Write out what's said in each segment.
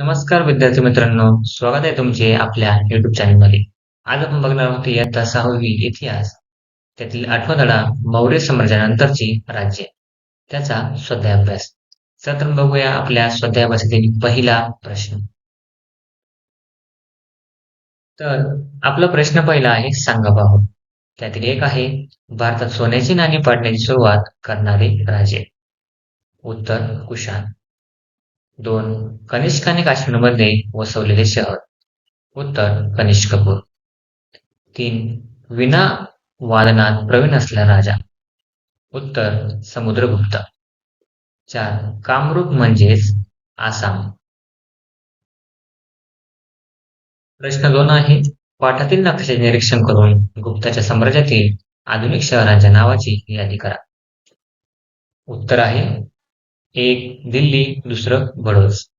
नमस्कार विद्यार्थी मित्रांनो स्वागत आहे तुमचे आपल्या युट्यूब चॅनलमध्ये आज आपण बघणार आहोत इयत्ता सहावी इतिहास त्यातील आठवा धडा मौर्य साम्राज्यानंतरची राज्य त्याचा स्वाध्यायाभ्यास. चला तर बघूया आपल्या स्वाध्यायाभ्यासातील पहिला प्रश्न. तर आपला प्रश्न पहिला आहे सांगा पाहू त्यातील एक आहे भारतात सोन्याची नाणी पाडण्याची सुरुवात करणारे राजे. उत्तर कुशाण दोन कनिष्काने काश्मीरमध्ये वसवलेले शहर. उत्तर कनिष्कपूर तीन विना वादनात प्रवीण असलेला राजा. उत्तर समुद्रगुप्त. चार कामरूप म्हणजेच आसाम. प्रश्न दोन आहे पाठातील नकाशाचे निरीक्षण करून गुप्ताच्या साम्राज्यातील आधुनिक शहरांच्या नावाची यादी करा. उत्तर आहे एक दिल्ली दुसरं बडोस.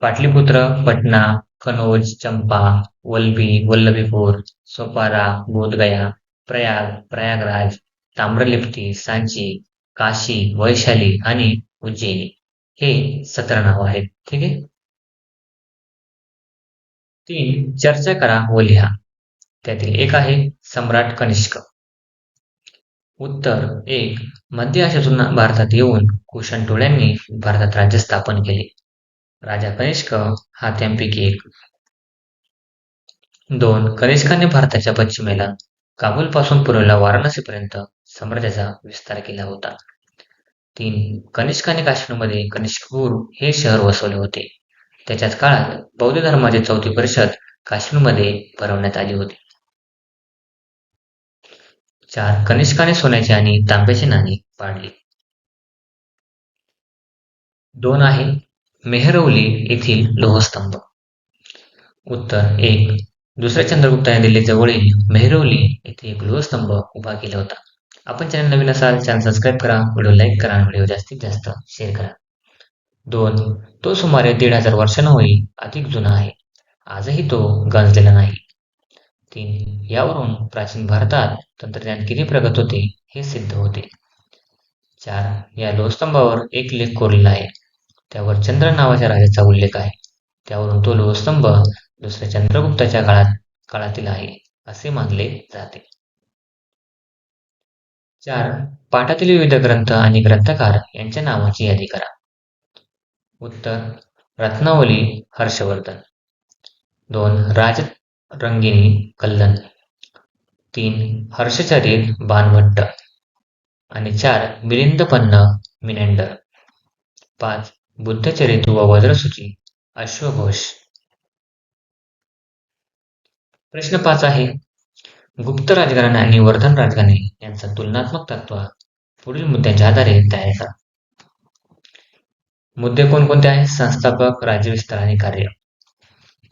पाटलीपुत्र पटना कनौज चंपा वल्भी वल्लभीपूर सोपारा बोधगया प्रयाग प्रयागराज ताम्रलिप्ती सांची काशी वैशाली आणि उज्जैनी. हे सतरा नाव आहेत. ठीक आहे? तीन चर्चा करा व लिहा. त्यातील एक आहे सम्राट कनिष्क. उत्तर एक मध्य आशियातून भारतात येऊन कुशन टोळ्यांनी भारतात राज्य स्थापन केले. राजा कनिष्क हा त्यांपैकी एक. दोन कनिष्काने भारताच्या पश्चिमेला काबूल पासून पूर्वेला वाराणसीपर्यंत साम्राज्याचा विस्तार केला होता. तीन कनिष्काने काश्मीरमध्ये कनिष्कपूर हे शहर वसवले होते. त्याच्याच काळात बौद्ध धर्माची चौथी परिषद काश्मीरमध्ये भरवण्यात आली होती. चार कनिष्काने सोन्याची आणि तांब्याची नाणी पाडली. दोन आहे मेहरौली येथील लोहस्तंभ. उत्तर एक. दुसऱ्या चंद्रगुप्ताने दिल्लीजवळील मेहरौली येथे एक लोहस्तंभ उभा केला होता. आपण चॅनल नवीन असाल चॅनल सबस्क्राईब करा व्हिडिओ लाईक करा आणि व्हिडिओ जास्तीत जास्त शेअर करा. दोन. तो सुमारे दीड हजार वर्षांहूनही अधिक जुना आहे. आजही तो गंजलेला नाही. तीन यावरून प्राचीन भारतात तंत्रज्ञान किती प्रगत होते हे सिद्ध होते. चार या लोहस्तंभावर एक लेख कोरलेला आहे. त्यावर चंद्र नावाच्या राजाचा उल्लेख आहे. त्यावरून तो लोहस्तंभ दुसऱ्या चंद्रगुप्ताच्या काळात काळातील आहे असे मानले जाते. चार पाठातील विविध ग्रंथ आणि ग्रंथकार यांच्या नावाची यादी करा. उत्तर रत्नावली हर्षवर्धन. दोन राज रंगिणी कल्लन. तीन हर्षचरित बाणभट्ट. आणि चार मिलिंदपन्न मिनेंडर. पाच बुद्धचरित व वज्रसूची अश्वघोष. प्रश्न पाच आहे. गुप्त राजघराणे आणि वर्धन राजघराणे यांचा तुलनात्मक तत्व पुढील मुद्द्यांच्या आधारे तयार करा. मुद्दे कोणकोणते आहेत? संस्थापक राज्यविस्तार आणि कार्य.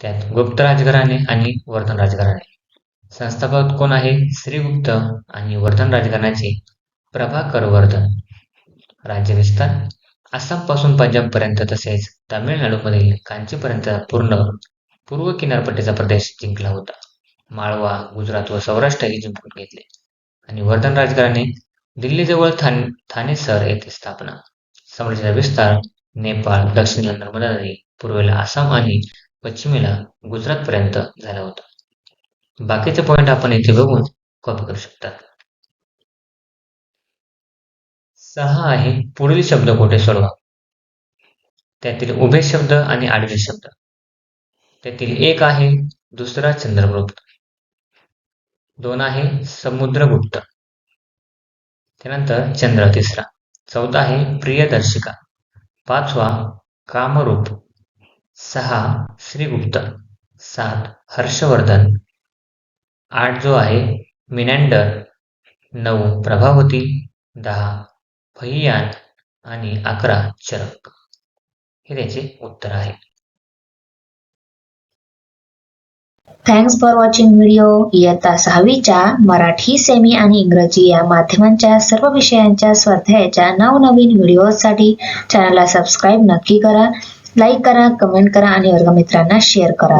त्यात गुप्त राजघराणे आणि वर्धन राजघराणे. संस्थापक कोण आहे? श्रीगुप्त आणि वर्धन राजघराण्याचे प्रभाकर वर्धन. राज्य विस्तार. आसामपासून पंजाब पर्यंत तसेच तामिळनाडूमधील कांचीपर्यंत पूर्ण पूर्व किनारपट्टीचा प्रदेश जिंकला होता. माळवा गुजरात व सौराष्ट्रही जिंकून घेतले. आणि वर्धन राजघराणे दिल्लीजवळ थान थानेसर येथे स्थापना. साम्राज्याचा विस्तार नेपाळ दक्षिणेला नर्मदा नदी पूर्वेला आसाम आणि पश्चिमेला गुजरात पर्यंत झाला होता. बाकीचे पॉइंट आपण इथे बघून कॉपी करू शकता. सहा आहे पुढील शब्द कोठे सोडवा? त्यातील उभे शब्द आणि आडवे शब्द. त्यातील एक आहे दुसरा चंद्रगुप्त. दोन आहे समुद्रगुप्त. त्यानंतर चंद्र तिसरा. चौथा आहे प्रियदर्शिका. पाचवा कामरूप. सहा श्रीगुप्त. सात हर्षवर्धन. आठ जो आहे मिनँडर. नऊ प्रभावती. दहा फहियान आणि अकरा चरक. हे त्याचे उत्तर आहे. थँक्स फॉर वॉचिंग व्हिडिओ इयत्ता सहावीच्या मराठी सेमी आणि इंग्रजी या माध्यमांच्या सर्व विषयांच्या स्वाध्यायाच्या नवनवीन व्हिडिओसाठी चॅनलला सबस्क्राईब नक्की करा. लाईक करा कमेंट करा आणि वर्गमित्रांना शेअर करा.